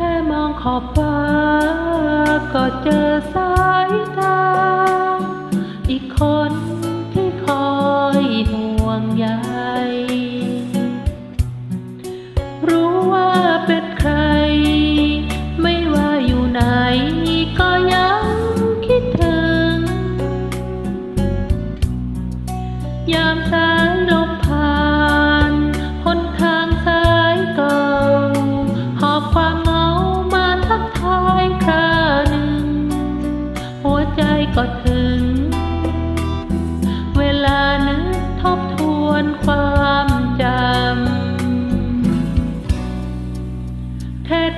แค่มองขอบฟ้า ก็เจอสายตา อีกคนที่คอยห่วงใย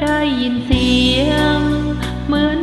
ได้ยินเสียง เหมือน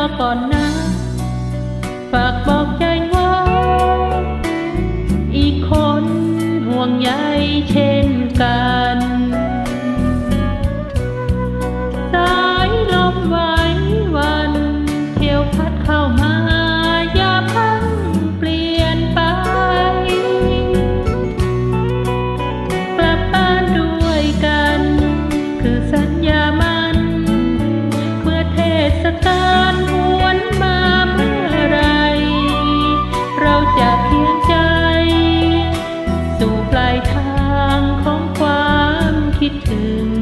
อก่อนนะ ฝากบอกใจว่า ปลายทางของความคิดถึง